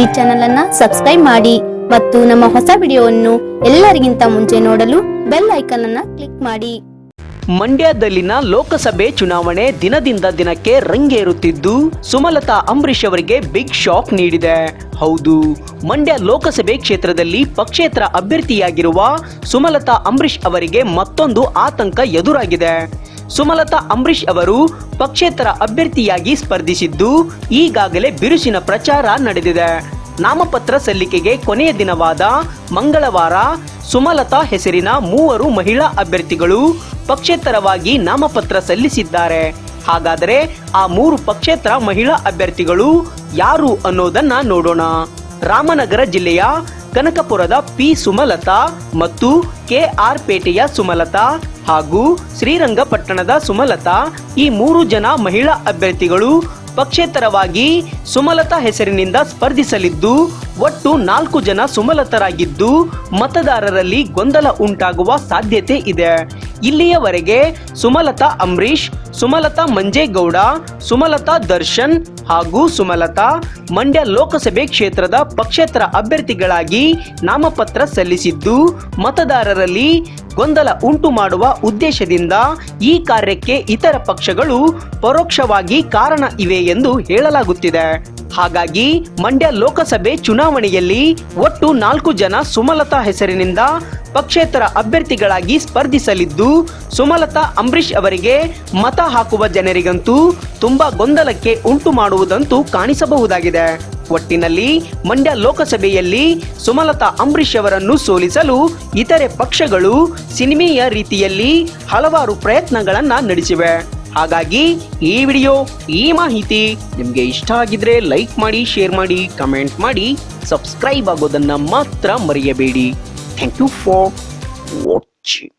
ಈ ಚಾನೆಲ್ ಅನ್ನ ಸಬ್ಸ್ಕ್ರೈಬ್ ಮಾಡಿ ಮತ್ತು ನಮ್ಮ ಹೊಸ ವಿಡಿಯೋವನ್ನು ಎಲ್ಲರಿಗಿಂತ ಮುಂಚೆ ನೋಡಲು ಬೆಲ್ ಐಕಾನ್ ಅನ್ನ ಕ್ಲಿಕ್ ಮಾಡಿ. ಮಂಡ್ಯದಲ್ಲಿನ ಲೋಕಸಭೆ ಚುನಾವಣೆ ದಿನದಿಂದ ದಿನಕ್ಕೆ ರಂಗೇರುತ್ತಿದ್ದು, ಸುಮಲತಾ ಅಂಬರೀಶ್ ಅವರಿಗೆ ಬಿಗ್ ಶಾಕ್ ನೀಡಿದೆ. ಹೌದು, ಮಂಡ್ಯ ಲೋಕಸಭೆ ಕ್ಷೇತ್ರದಲ್ಲಿ ಪಕ್ಷೇತರ ಅಭ್ಯರ್ಥಿಯಾಗಿರುವ ಸುಮಲತಾ ಅಂಬರೀಶ್ ಅವರಿಗೆ ಮತ್ತೊಂದು ಆತಂಕ ಎದುರಾಗಿದೆ. ಸುಮಲತಾ ಅಂಬರೀಶ್ ಅವರು ಪಕ್ಷೇತರ ಅಭ್ಯರ್ಥಿಯಾಗಿ ಸ್ಪರ್ಧಿಸಿದ್ದು ಈಗಾಗಲೇ ಬಿರುಸಿನ ಪ್ರಚಾರ ನಡೆದಿದೆ. ನಾಮಪತ್ರ ಸಲ್ಲಿಕೆಗೆ ಕೊನೆಯ ದಿನವಾದ ಮಂಗಳವಾರ ಸುಮಲತಾ ಹೆಸರಿನ ಮೂವರು ಮಹಿಳಾ ಅಭ್ಯರ್ಥಿಗಳು ಪಕ್ಷೇತರವಾಗಿ ನಾಮಪತ್ರ ಸಲ್ಲಿಸಿದ್ದಾರೆ. ಹಾಗಾದರೆ ಆ ಮೂರು ಪಕ್ಷೇತರ ಮಹಿಳಾ ಅಭ್ಯರ್ಥಿಗಳು ಯಾರು ಅನ್ನೋದನ್ನ ನೋಡೋಣ. ರಾಮನಗರ ಜಿಲ್ಲೆಯ ಕನಕಪುರದ ಪಿ ಸುಮಲತಾ ಮತ್ತು ಕೆ ಆರ್ ಪೇಟೆಯ ಸುಮಲತಾ ಹಾಗೂ ಶ್ರೀರಂಗಪಟ್ಟಣದ ಸುಮಲತಾ ಈ ಮೂರು ಜನ ಮಹಿಳಾ ಅಭ್ಯರ್ಥಿಗಳು ಪಕ್ಷೇತರವಾಗಿ ಸುಮಲತಾ ಹೆಸರಿನಿಂದ ಸ್ಪರ್ಧಿಸಲಿದ್ದು, ಒಟ್ಟು ನಾಲ್ಕು ಜನ ಸುಮಲತರಾಗಿದ್ದು, ಮತದಾರರಲ್ಲಿ ಗೊಂದಲ ಉಂಟಾಗುವ ಸಾಧ್ಯತೆ ಇದೆ. ಇಲ್ಲಿಯವರೆಗೆ ಸುಮಲತಾ ಅಂಬರೀಶ್ ಸುಮಲತಾ ಮಂಜೇಗೌಡ, ಸುಮಲತಾ ದರ್ಶನ್ ಹಾಗೂ ಸುಮಲತಾ ಮಂಡ್ಯ ಲೋಕಸಭೆ ಕ್ಷೇತ್ರದ ಪಕ್ಷೇತರ ಅಭ್ಯರ್ಥಿಗಳಾಗಿ ನಾಮಪತ್ರ ಸಲ್ಲಿಸಿದ್ದು, ಮತದಾರರಲ್ಲಿ ಗೊಂದಲ ಉಂಟು ಮಾಡುವ ಉದ್ದೇಶದಿಂದ ಈ ಕಾರ್ಯಕ್ಕೆ ಇತರ ಪಕ್ಷಗಳು ಪರೋಕ್ಷವಾಗಿ ಕಾರಣ ಇವೆ ಎಂದು ಹೇಳಲಾಗುತ್ತಿದೆ. ಹಾಗಾಗಿ ಮಂಡ್ಯ ಲೋಕಸಭೆ ಚುನಾವಣೆಯಲ್ಲಿ ಒಟ್ಟು ನಾಲ್ಕು ಜನ ಸುಮಲತಾ ಹೆಸರಿನಿಂದ ಪಕ್ಷೇತರ ಅಭ್ಯರ್ಥಿಗಳಾಗಿ ಸ್ಪರ್ಧಿಸಲಿದ್ದು, ಸುಮಲತಾ ಅಂಬರೀಶ್ ಅವರಿಗೆ ಮತ ಹಾಕುವ ಜನರಿಗಂತೂ ತುಂಬಾ ಗೊಂದಲಕ್ಕೆ ಉಂಟು ಮಾಡುವುದಂತೂ ಕಾಣಿಸಬಹುದಾಗಿದೆ. ಒಟ್ಟಿನಲ್ಲಿ ಮಂಡ್ಯ ಲೋಕಸಭೆಯಲ್ಲಿ ಸುಮಲತಾ ಅಂಬರೀಶ್ ಅವರನ್ನು ಸೋಲಿಸಲು ಇತರೆ ಪಕ್ಷಗಳು ಸಿನಿಮೆಯ ರೀತಿಯಲ್ಲಿ ಹಲವಾರು ಪ್ರಯತ್ನಗಳನ್ನು ನಡೆಸಿವೆ. ಹಾಗಾಗಿ ಈ ವಿಡಿಯೋ, ಈ ಮಾಹಿತಿ ನಿಮಗೆ ಇಷ್ಟ ಆಗಿದ್ರೆ ಲೈಕ್ ಮಾಡಿ ಶೇರ್ ಮಾಡಿ ಕಮೆಂಟ್ ಮಾಡಿ ಸಬ್ಸ್ಕ್ರೈಬ್ ಆಗೋದನ್ನ ಮಾತ್ರ ಮರೆಯಬೇಡಿ. Thank you for watching